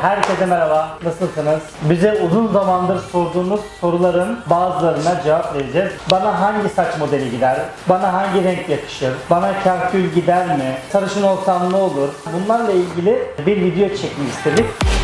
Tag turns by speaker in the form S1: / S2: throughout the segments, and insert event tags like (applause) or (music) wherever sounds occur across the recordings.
S1: Herkese merhaba, nasılsınız? Bize uzun zamandır sorduğunuz soruların bazılarına cevap vereceğiz. Bana hangi saç modeli gider? Bana hangi renk yakışır? Bana kahkül gider mi? Sarışın olsam ne olur? Bunlarla ilgili bir video çekmek istedik.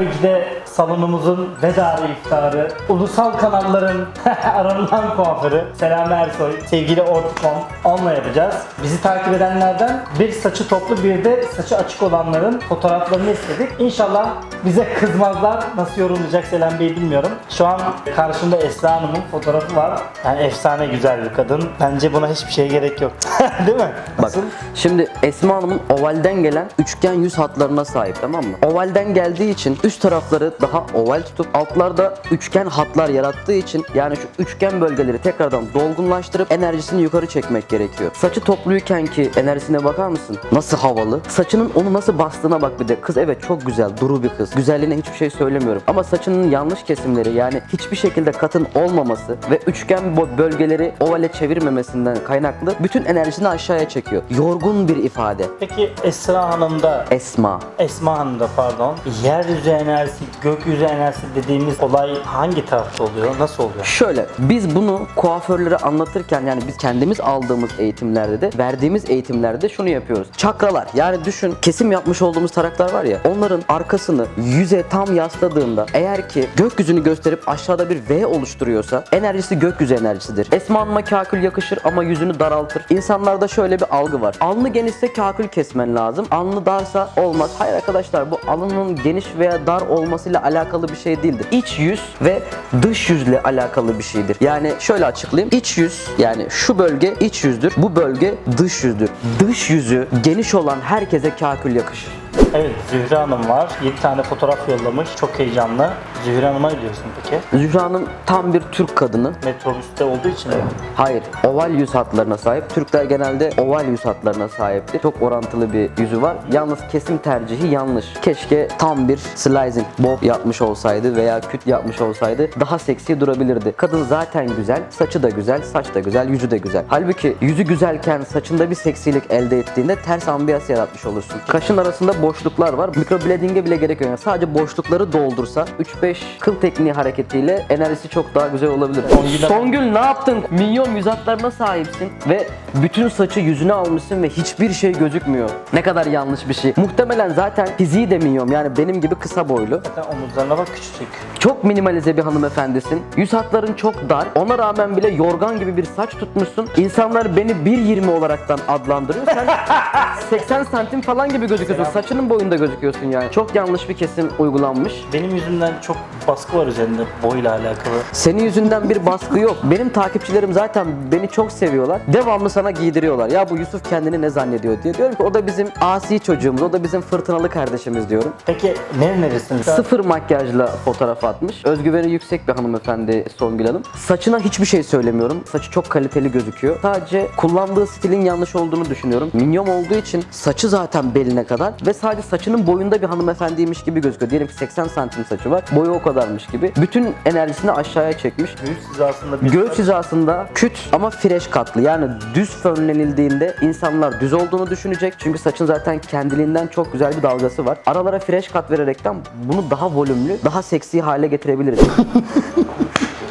S1: Tabii ki de salonumuzun vedarı iftarı, ulusal kanalların (laughs) aranılan kuaförü Selami Ersoy, sevgili Ortikon onunla yapacağız. Bizi takip edenlerden bir saçı toplu bir de saçı açık olanların fotoğraflarını istedik. İnşallah bize kızmazlar. Nasıl yorumlayacak Selam Bey bilmiyorum. Şu an karşımda Esra Hanım'ın fotoğrafı var. Yani efsane güzel bir kadın. Bence buna hiçbir şeye gerek yok. (laughs) Değil mi?
S2: Bak
S1: Nasıl?
S2: şimdi Esma Hanım'ın ovalden gelen üçgen yüz hatlarına sahip tamam mı? Ovalden geldiği için üst tarafları daha oval tutup altlarda üçgen hatlar yarattığı için yani şu üçgen bölgeleri tekrardan dolgunlaştırıp enerjisini yukarı çekmek gerekiyor. Saçı topluyken ki enerjisine bakar mısın? Nasıl havalı? Saçının onu nasıl bastığına bak bir de. Kız evet çok güzel, duru bir kız. Güzelliğine hiçbir şey söylemiyorum. Ama saçının yanlış kesimleri yani hiçbir şekilde katın olmaması ve üçgen bölgeleri ovale çevirmemesinden kaynaklı bütün enerjisini aşağıya çekiyor. Yorgun bir ifade.
S1: Peki Esra Hanım'da
S2: Esma.
S1: Esma Hanım'da pardon. Yeryüzü enerjisi, gökyüzü enerjisi dediğimiz olay hangi tarafta oluyor? Nasıl oluyor?
S2: Şöyle biz bunu kuaförlere anlatırken yani biz kendimiz aldığımız eğitimlerde de verdiğimiz eğitimlerde de şunu yapıyoruz. Çakralar yani düşün kesim yapmış olduğumuz taraklar var ya onların arkasını yüze tam yasladığında eğer ki gökyüzünü gösterip aşağıda bir V oluşturuyorsa enerjisi gökyüzü enerjisidir. Esma Hanım'a kakül yakışır ama yüzünü daraltır. İnsanlarda şöyle bir algı var. Alnı genişse kakül kesmen lazım. Alnı darsa olmaz. Hayır arkadaşlar bu alnının geniş veya dar olmasıyla alakalı bir şey değildir. İç yüz ve dış yüzle alakalı bir şeydir. Yani şöyle açıklayayım. İç yüz yani şu bölge iç yüzdür. Bu bölge dış yüzdür. Dış yüzü geniş olan herkese kakül yakışır.
S1: Evet Zühre Hanım var. 7 tane fotoğraf yollamış. Çok heyecanlı. Zühre Hanım'a ne diyorsun peki?
S2: Zühre Hanım tam bir Türk kadını.
S1: Metrobüste olduğu için mi?
S2: Hayır, oval yüz hatlarına sahip. Türkler genelde oval yüz hatlarına sahiptir. Çok orantılı bir yüzü var. Yalnız kesim tercihi yanlış. Keşke tam bir slicing bob yapmış olsaydı veya küt yapmış olsaydı daha seksi durabilirdi. Kadın zaten güzel, saçı da güzel, saç da güzel, yüzü de güzel. Halbuki yüzü güzelken saçında bir seksilik elde ettiğinde ters ambiyans yaratmış olursun. Kaşın arasında boşluklar var. Microblading'e bile gerek yok. Yani sadece boşlukları doldursa 3-5 kıl tekniği hareketiyle enerjisi çok daha güzel olabilir.
S1: Songül'e-
S2: Songül ne yaptın? Milyon yüz hatlarına sahipsin ve bütün saçı yüzüne almışsın ve hiçbir şey gözükmüyor. Ne kadar yanlış bir şey. Muhtemelen zaten fiziği de milyon yani benim gibi kısa boylu.
S1: Zaten omuzlarına bak küçücük.
S2: Çok minimalize bir hanımefendisin. Yüz hatların çok dar. Ona rağmen bile yorgan gibi bir saç tutmuşsun. İnsanlar beni 1.20 olaraktan adlandırıyor. Sen (laughs) 80 santim falan gibi gözüküyorsun.
S1: Selam.
S2: Saçının boyunda gözüküyorsun yani. Çok yanlış bir kesim uygulanmış.
S1: Benim yüzümden çok baskı var üzerinde boyla alakalı.
S2: Senin yüzünden bir baskı yok. Benim takipçilerim zaten beni çok seviyorlar. Devamlı sana giydiriyorlar. Ya bu Yusuf kendini ne zannediyor diye. Diyorum ki o da bizim asi çocuğumuz, o da bizim fırtınalı kardeşimiz diyorum.
S1: Peki nerelisiniz?
S2: Sıfır makyajla fotoğraf atmış. Özgüveni yüksek bir hanımefendi Songül Hanım. Saçına hiçbir şey söylemiyorum. Saçı çok kaliteli gözüküyor. Sadece kullandığı stilin yanlış olduğunu düşünüyorum. Minyon olduğu için saçı zaten beline kadar ve sadece saçının boyunda bir hanımefendiymiş gibi gözüküyor. Diyelim ki 80 santim saçı var. Boyu o kadarmış gibi. Bütün enerjisini aşağıya çekmiş.
S1: Göğüs hizasında bir
S2: Göğüs hizasında küt ama fresh katlı. Yani düz fönlenildiğinde insanlar düz olduğunu düşünecek. Çünkü saçın zaten kendiliğinden çok güzel bir dalgası var. Aralara fresh kat vererekten bunu daha volümlü, daha seksi hale getirebiliriz. (laughs)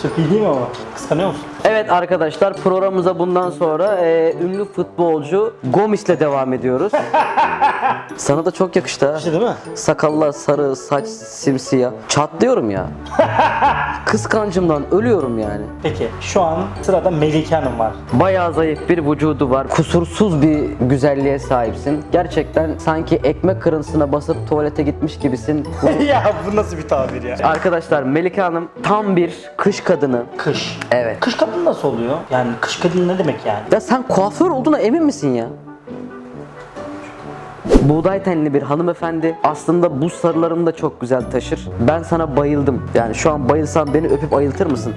S1: Çok iyi değil mi ama? Kıskanıyor musun?
S2: evet arkadaşlar programımıza bundan sonra e, ünlü futbolcu Gomis'le devam ediyoruz. (laughs) Sana da çok yakıştı ha.
S1: İşte değil mi?
S2: Sakallar sarı, saç simsiyah. Çatlıyorum ya. (laughs) Kıskancımdan ölüyorum yani.
S1: Peki şu an sırada Melike Hanım var.
S2: Bayağı zayıf bir vücudu var. Kusursuz bir güzelliğe sahipsin. Gerçekten sanki ekmek kırıntısına basıp tuvalete gitmiş gibisin. (laughs)
S1: ya bu nasıl bir tabir ya?
S2: Arkadaşlar Melike Hanım tam bir kış kadını.
S1: Kış.
S2: Evet.
S1: Kış kadın nasıl oluyor? Yani kış kadın ne demek yani?
S2: Ya sen kuaför olduğuna emin misin ya? Buğday tenli bir hanımefendi. Aslında bu sarılarını da çok güzel taşır. Ben sana bayıldım. Yani şu an bayılsan beni öpüp ayıltır mısın?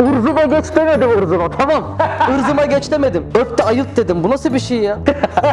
S2: Urzuma Irzıma geç demedim ırzıma tamam. (laughs) Irzıma geç demedim. Öp de ayılt dedim. Bu nasıl bir şey ya?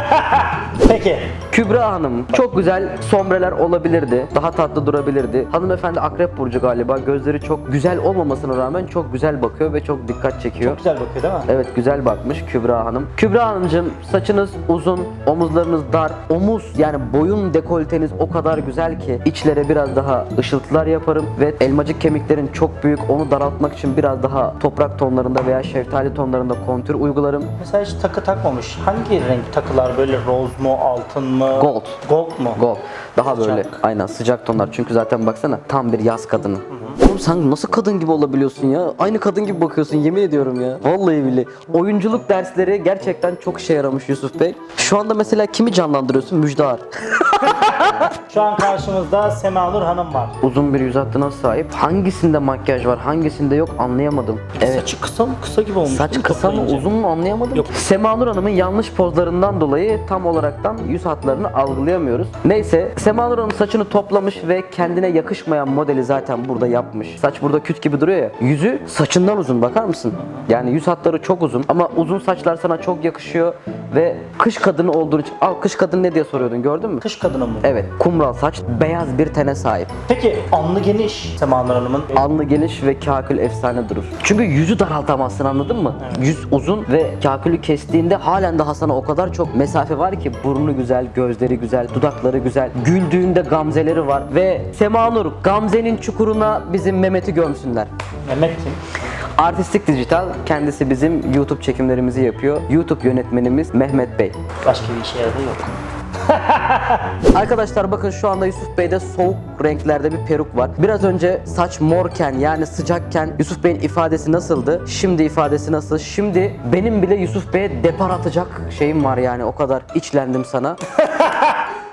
S2: (laughs)
S1: Peki.
S2: Kübra Hanım çok güzel sombreler olabilirdi. Daha tatlı durabilirdi. Hanımefendi akrep burcu galiba. Gözleri çok güzel olmamasına rağmen çok güzel bakıyor ve çok dikkat çekiyor.
S1: Güzel bakıyor değil mi?
S2: Evet güzel bakmış Kübra Hanım. Kübra Hanımcığım saçınız uzun, omuzlarınız dar. Omuz yani boyun dekolteniz o kadar güzel ki içlere biraz daha ışıltılar yaparım ve elmacık kemiklerin çok büyük onu daraltmak için biraz daha toprak tonlarında veya şeftali tonlarında kontür uygularım.
S1: Mesela hiç takı takmamış. Hangi renk takılar böyle roz mu, altın mı?
S2: Gold.
S1: Gold mu?
S2: Gold. Daha
S1: Sıcak.
S2: böyle aynen sıcak tonlar. Çünkü zaten baksana tam bir yaz kadını. Oğlum sen nasıl kadın gibi olabiliyorsun ya? Aynı kadın gibi bakıyorsun yemin ediyorum ya. Vallahi billahi. Oyunculuk dersleri gerçekten çok işe yaramış Yusuf Bey. Şu anda mesela kimi canlandırıyorsun? Müjdar. (laughs)
S1: Şu an karşımızda Semanur Hanım var.
S2: Uzun bir yüz hattına sahip. Hangisinde makyaj var, hangisinde yok anlayamadım. Evet.
S1: Saçı kısa mı? Kısa gibi olmuş.
S2: Saç
S1: değil mi
S2: kısa mı
S1: toplayınca?
S2: uzun mu anlayamadım.
S1: Yok.
S2: Semanur Hanım'ın yanlış pozlarından dolayı tam olaraktan yüz hatlarını algılayamıyoruz. Neyse Semanur Hanım saçını toplamış ve kendine yakışmayan modeli zaten burada yapmış. Saç burada küt gibi duruyor ya. Yüzü saçından uzun bakar mısın? Yani yüz hatları çok uzun ama uzun saçlar sana çok yakışıyor ve kış kadını olduğun için... Al kış kadını ne diye soruyordun gördün mü?
S1: Kış kadını mı?
S2: Evet kumral saç beyaz bir tene sahip.
S1: Peki alnı geniş Semanur Hanım'ın.
S2: Alnı geniş ve kakül efsane durur. Çünkü yüzü daraltamazsın anladın mı? Yüz uzun ve kakülü kestiğinde halen daha sana o kadar çok mesafe var ki burnu güzel, gözleri güzel, dudakları güzel, güldüğünde gamzeleri var ve Semanur Gamze'nin çukuruna bizim Mehmet'i gömsünler.
S1: Mehmet kim?
S2: Artistik Dijital kendisi bizim YouTube çekimlerimizi yapıyor. YouTube yönetmenimiz Mehmet Bey.
S1: Başka bir işe yaradığı yok. (laughs)
S2: Arkadaşlar bakın şu anda Yusuf Bey'de soğuk renklerde bir peruk var. Biraz önce saç morken yani sıcakken Yusuf Bey'in ifadesi nasıldı? Şimdi ifadesi nasıl? Şimdi benim bile Yusuf Bey'e depar atacak şeyim var yani o kadar içlendim sana. (laughs)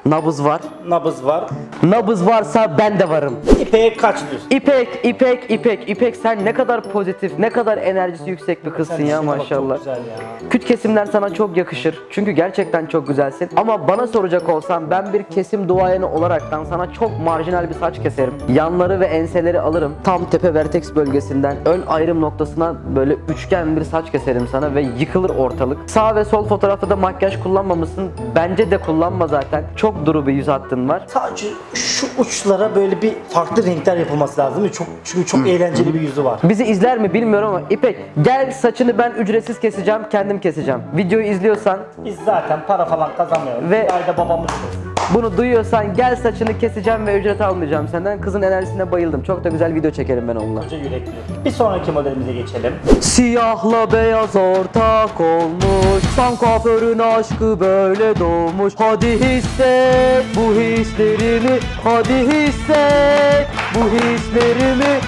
S2: Nabız var.
S1: Nabız var.
S2: Nabız varsa ben de varım.
S1: İpeğe kaç diyorsun?
S2: İpek, İpek, İpek, İpek sen ne kadar pozitif, ne kadar enerjisi yüksek bir kızsın ya
S1: işine bak,
S2: maşallah.
S1: Çok güzel ya.
S2: Küt kesimler sana çok yakışır. Çünkü gerçekten çok güzelsin. Ama bana soracak olsam ben bir kesim duayeni olaraktan sana çok marjinal bir saç keserim. Yanları ve enseleri alırım. Tam tepe vertex bölgesinden ön ayrım noktasına böyle üçgen bir saç keserim sana ve yıkılır ortalık. Sağ ve sol fotoğrafta da makyaj kullanmamışsın. Bence de kullanma zaten. Çok duru bir yüz hattın var.
S1: Sadece şu uçlara böyle bir farklı renkler yapılması lazım değil mi? Çok, çünkü çok eğlenceli bir yüzü var.
S2: Bizi izler mi bilmiyorum ama İpek gel saçını ben ücretsiz keseceğim, kendim keseceğim. Videoyu izliyorsan
S1: Biz zaten para falan kazanmıyoruz.
S2: Ve-
S1: Bir ayda babamız kesin.
S2: Bunu duyuyorsan gel saçını keseceğim ve ücret almayacağım senden. Kızın enerjisine bayıldım. Çok da güzel video çekerim ben onunla.
S1: Koca yürekli. Bir sonraki modelimize geçelim.
S2: Siyahla beyaz ortak olmuş San kuaförün aşkı böyle doğmuş Hadi hisset bu hislerimi Hadi hisset bu hislerimi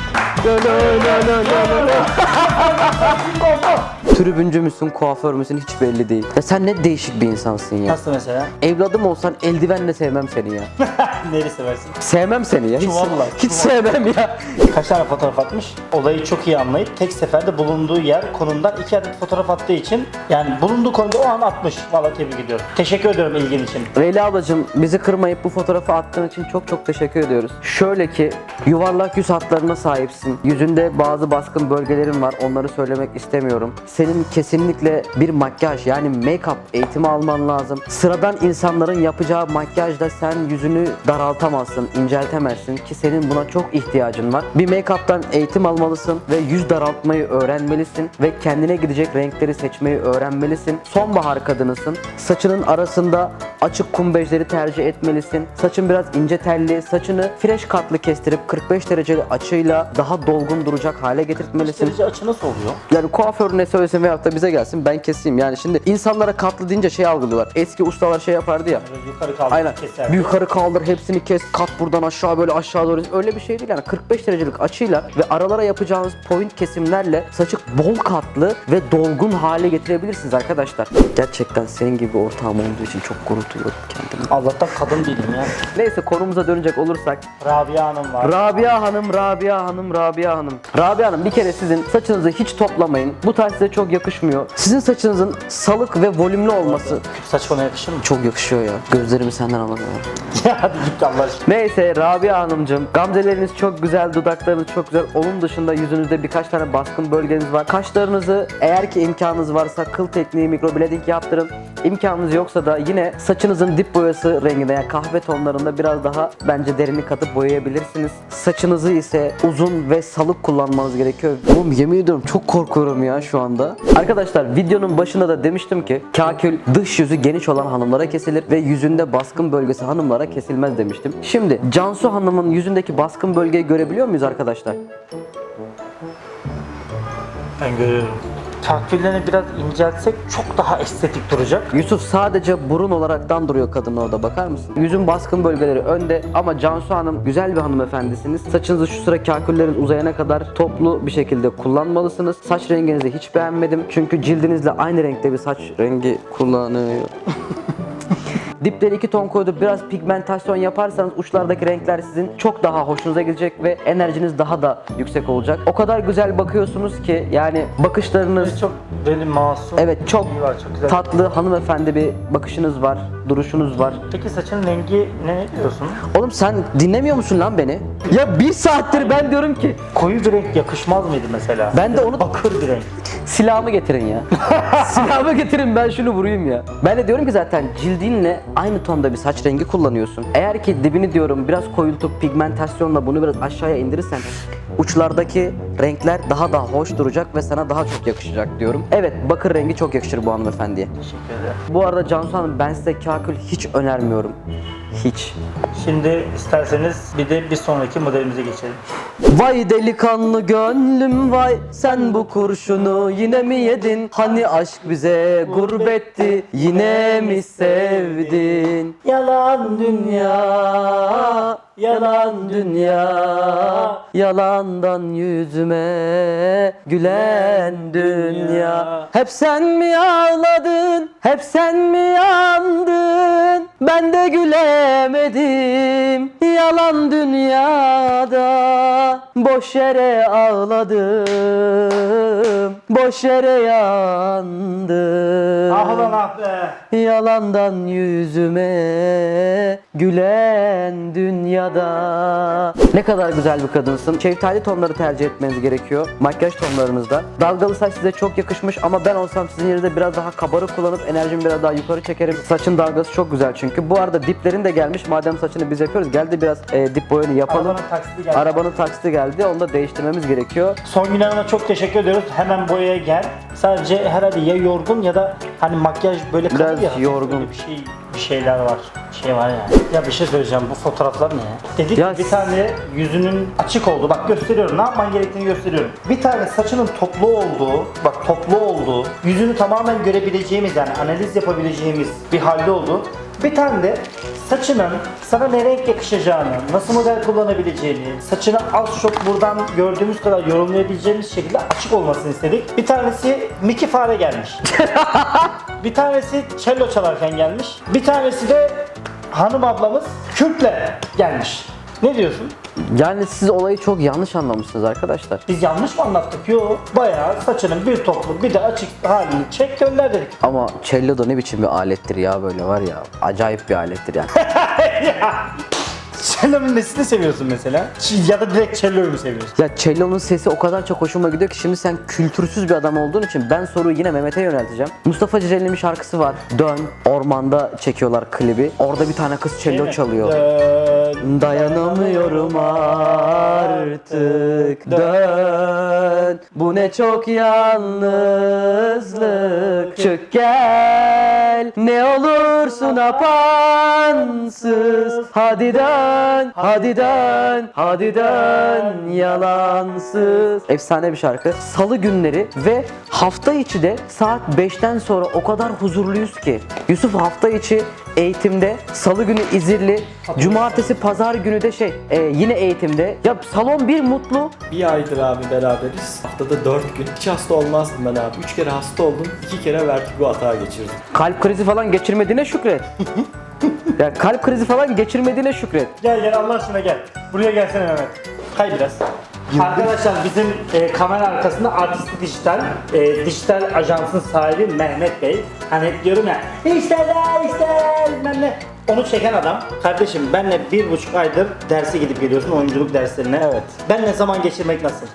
S2: lö. (laughs) Tribüncü müsün, kuaför müsün hiç belli değil. Ya sen ne değişik bir insansın ya.
S1: Nasıl mesela?
S2: Evladım olsan eldivenle sevmem seni ya. (laughs)
S1: Neri seversin?
S2: Sevmem seni ya. Hiç,
S1: Çuvalla,
S2: hiç sevmem ya.
S1: Kaç tane fotoğraf atmış? Olayı çok iyi anlayıp tek seferde bulunduğu yer konumdan iki adet fotoğraf attığı için yani bulunduğu konuda o an atmış. Vallahi tebrik ediyorum. Teşekkür ediyorum ilgin için.
S2: Leyla ablacığım bizi kırmayıp bu fotoğrafı attığın için çok çok teşekkür ediyoruz. Şöyle ki yuvarlak yüz hatlarına sahipsin. Yüzünde bazı baskın bölgelerin var. Onları söylemek istemiyorum. Senin kesinlikle bir makyaj yani make-up eğitimi alman lazım. Sıradan insanların yapacağı makyajda sen yüzünü daraltamazsın, inceltemezsin ki senin buna çok ihtiyacın var. Bir make-up'tan eğitim almalısın ve yüz daraltmayı öğrenmelisin ve kendine gidecek renkleri seçmeyi öğrenmelisin. Sonbahar kadınısın. Saçının arasında açık kumbejleri tercih etmelisin. Saçın biraz ince telli, saçını fresh katlı kestirip 45 dereceli açıyla daha dolgun duracak hale getirtmelisin.
S1: Derece açı nasıl oluyor?
S2: Yani kuaför ne söylesin veyahut da bize gelsin ben keseyim. Yani şimdi insanlara katlı deyince şey algılıyorlar. Eski ustalar şey yapardı ya.
S1: Yukarı kaldır
S2: Aynen.
S1: keser.
S2: Yukarı kaldır hepsini kes. Kat buradan aşağı böyle aşağı doğru. Öyle bir şey değil yani. 45 derecelik açıyla ve aralara yapacağınız point kesimlerle saçı bol katlı ve dolgun hale getirebilirsiniz arkadaşlar. Gerçekten senin gibi ortağım olduğu için çok gurur tutuyorum kendimi.
S1: Allah'tan kadın değilim ya.
S2: Neyse konumuza dönecek olursak
S1: Rabia Hanım var.
S2: Rabia Hanım, Rabia Hanım, Rabia Hanım. Rabia Hanım bir kere sizin saçınızı hiç toplamayın. Bu tarz size çok yakışmıyor. Sizin saçınızın salık ve volümlü olması
S1: Saç bana yakışır mı?
S2: çok yakışıyor ya. Gözlerimi senden alamıyorum. (laughs)
S1: ya hadi git Allah aşkına.
S2: Neyse Rabia Hanımcığım gamzeleriniz çok güzel, dudaklarınız çok güzel. Onun dışında yüzünüzde birkaç tane baskın bölgeniz var. Kaşlarınızı eğer ki imkanınız varsa kıl tekniği, mikroblading yaptırın. İmkanınız yoksa da yine saçınızın dip boyası renginde yani kahve tonlarında biraz daha bence derinlik katıp boyayabilirsiniz. Saçınızı ise uzun ve salık kullanmanız gerekiyor. Oğlum yemin ediyorum çok korkuyorum ya şu anda. Arkadaşlar videonun başında da demiştim ki kakül dış yüzü geniş olan hanımlara kesilir ve yüzünde baskın bölgesi hanımlara kesilmez demiştim. Şimdi Cansu Hanım'ın yüzündeki baskın bölgeyi görebiliyor muyuz arkadaşlar?
S1: Ben görüyorum. Takvillerini biraz inceltsek çok daha estetik duracak.
S2: Yusuf sadece burun olaraktan duruyor kadın orada bakar mısın? Yüzün baskın bölgeleri önde ama Cansu Hanım güzel bir hanımefendisiniz. Saçınızı şu sıra kaküllerin uzayana kadar toplu bir şekilde kullanmalısınız. Saç renginizi hiç beğenmedim. Çünkü cildinizle aynı renkte bir saç rengi kullanıyor. (laughs) Dipleri iki ton koydu. Biraz pigmentasyon yaparsanız uçlardaki renkler sizin çok daha hoşunuza gidecek ve enerjiniz daha da yüksek olacak. O kadar güzel bakıyorsunuz ki yani bakışlarınız
S1: Çok böyle masum.
S2: Evet çok
S1: iyi var, çok güzel.
S2: tatlı hanımefendi bir bakışınız var, duruşunuz var.
S1: Peki saçın rengi ne diyorsun?
S2: Oğlum sen dinlemiyor musun lan beni? Ya bir saattir ben diyorum ki
S1: Koyu bir renk yakışmaz mıydı mesela?
S2: Ben de onu-
S1: bakır bir renk.
S2: Silahımı getirin ya. (laughs) silahımı getirin ben şunu vurayım ya. Ben de diyorum ki zaten cildinle aynı tonda bir saç rengi kullanıyorsun. Eğer ki dibini diyorum biraz koyultup pigmentasyonla bunu biraz aşağıya indirirsen uçlardaki renkler daha da hoş duracak ve sana daha çok yakışacak diyorum. Evet bakır rengi çok yakışır bu hanımefendiye.
S1: Teşekkür ederim.
S2: Bu arada Cansu Hanım ben size kakül hiç önermiyorum. Hiç.
S1: Şimdi isterseniz bir de bir sonraki modelimize geçelim.
S2: Vay delikanlı gönlüm vay sen bu kurşunu yine mi yedin? Hani aşk bize gurbetti yine mi sevdin? Yalan dünya, yalan dünya, yalandan yüzüme gülen dünya. Hep sen mi ağladın, hep sen mi yandın? Ben de gülemedim yalan dünyada Boş yere ağladım Boş yere yandım
S1: Ah ulan ah be.
S2: Yalandan yüzüme gülen dünyada Ne kadar güzel bir kadınsın. Şeftali tonları tercih etmeniz gerekiyor. Makyaj tonlarınızda. Dalgalı saç size çok yakışmış ama ben olsam sizin yerinizde biraz daha kabarık kullanıp enerjimi biraz daha yukarı çekerim. Saçın dalgası çok güzel çünkü. Bu arada diplerin de gelmiş. Madem saçını biz yapıyoruz. Geldi biraz e, dip boyanı yapalım.
S1: Arabanın taksiti geldi.
S2: Arabanın taksiti geldi. Onu da değiştirmemiz gerekiyor.
S1: Songül Hanım'a çok teşekkür ediyoruz. Hemen boyaya gel. Sadece herhalde ya yorgun ya da hani makyaj böyle kalır
S2: Biraz
S1: ya.
S2: yorgun.
S1: böyle Bir şey bir şeyler var. Bir şey var yani. Ya bir şey söyleyeceğim. Bu fotoğraflar ne ya? Dedik
S2: Ya
S1: ki bir
S2: s-
S1: tane yüzünün açık oldu. Bak gösteriyorum. Ne yapman gerektiğini gösteriyorum. Bir tane saçının toplu olduğu, bak toplu olduğu, yüzünü tamamen görebileceğimiz yani analiz yapabileceğimiz bir halde oldu. Bir tane de saçının sana ne renk yakışacağını, nasıl model kullanabileceğini, saçını az çok buradan gördüğümüz kadar yorumlayabileceğimiz şekilde açık olmasını istedik. Bir tanesi Mickey Fare gelmiş. (laughs) bir tanesi cello çalarken gelmiş. Bir tanesi de hanım ablamız kürkle gelmiş. Ne diyorsun?
S2: Yani siz olayı çok yanlış anlamışsınız arkadaşlar.
S1: Biz yanlış mı anlattık? Yok. Bayağı saçının bir toplu bir de açık halini çek gönder dedik. (laughs)
S2: Ama cello da ne biçim bir alettir ya böyle var ya. Acayip bir alettir yani.
S1: Cello'nun nesini seviyorsun mesela? Ç- Ya da direkt cello'yu mu seviyorsun?
S2: Ya cello'nun sesi o kadar çok hoşuma gidiyor ki şimdi sen kültürsüz bir adam olduğun için ben soruyu yine Mehmet'e yönelteceğim. Mustafa Ceceli'nin bir şarkısı var. Dön. Ormanda çekiyorlar klibi. Orada bir tane kız cello
S1: mi?
S2: çalıyor.
S1: Dön.
S2: Dayanamıyorum artık dön Bu ne çok yalnızlık Çık gel Ne olursun apansız Hadi dön Hadi dön Hadi dön Yalansız Efsane bir şarkı Salı günleri ve hafta içi de saat 5'ten sonra o kadar huzurluyuz ki Yusuf hafta içi eğitimde Salı günü İzirli Cumartesi pazar günü de şey e, yine eğitimde. Ya salon bir mutlu.
S3: Bir aydır abi beraberiz. Haftada 4 gün. Hiç hasta olmazdım ben abi. 3 kere hasta oldum. 2 kere vertigo atağı geçirdim.
S2: Kalp krizi falan geçirmediğine şükret. (laughs) Ya kalp krizi falan geçirmediğine şükret.
S1: Gel gel Allah aşkına gel. Buraya gelsene Mehmet. Kay biraz. Arkadaşlar bizim e, kamera arkasında Artistik Dijital, e, dijital ajansın sahibi Mehmet Bey. Hani hep diyorum ya, işte de işte bilmem ne. Onu çeken adam. Kardeşim benle bir buçuk aydır derse gidip geliyorsun oyunculuk derslerine.
S3: Evet.
S1: Benle zaman geçirmek nasıl?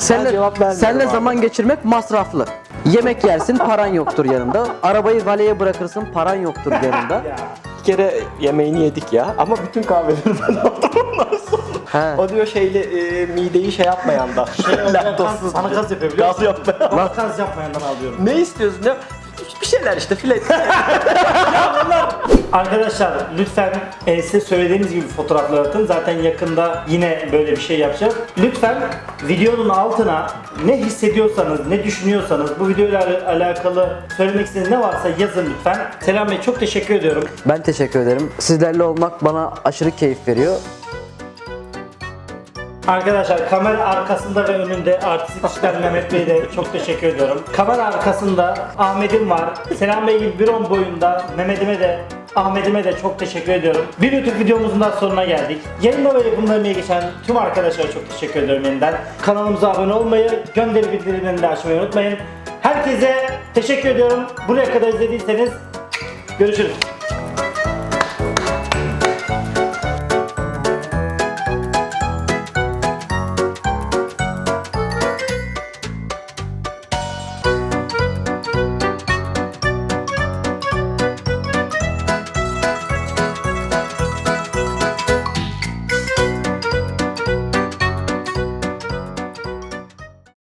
S2: Senle,
S3: cevap vermiyorum
S2: senle
S3: abi.
S2: zaman geçirmek masraflı. Yemek yersin paran yoktur yanında. Arabayı valeye bırakırsın paran yoktur yanında. (laughs)
S1: Ya.
S3: Bir kere yemeğini yedik ya ama bütün kahveleri ben aldım ondan sonra.
S2: He.
S3: O diyor şeyle e, mideyi şey yapmayan da.
S1: Şey,
S3: Laktozsuz.
S1: sana gaz yapıyor biliyor
S3: Gaz yapmayan.
S1: Gaz yapmayandan alıyorum.
S3: ne istiyorsun ya? Bir şeyler işte filet. (laughs)
S1: Arkadaşlar lütfen e, size söylediğimiz gibi fotoğraflar atın. Zaten yakında yine böyle bir şey yapacağız. Lütfen videonun altına ne hissediyorsanız, ne düşünüyorsanız, bu videoyla al- alakalı söylemek istediğiniz ne varsa yazın lütfen. Selam Bey çok teşekkür ediyorum.
S2: Ben teşekkür ederim. Sizlerle olmak bana aşırı keyif veriyor.
S1: Arkadaşlar kamera arkasında ve önünde artistik işler Mehmet Bey'e de çok teşekkür ediyorum. Kamera arkasında Ahmet'im var. Selam Bey gibi bir on boyunda Mehmet'ime de Ahmet'ime de çok teşekkür ediyorum. Bir YouTube videomuzun daha sonuna geldik. Yayında ve yapımda emeği geçen tüm arkadaşlara çok teşekkür ediyorum yeniden. Kanalımıza abone olmayı, gönderi bildirimlerini de açmayı unutmayın. Herkese teşekkür ediyorum. Buraya kadar izlediyseniz görüşürüz.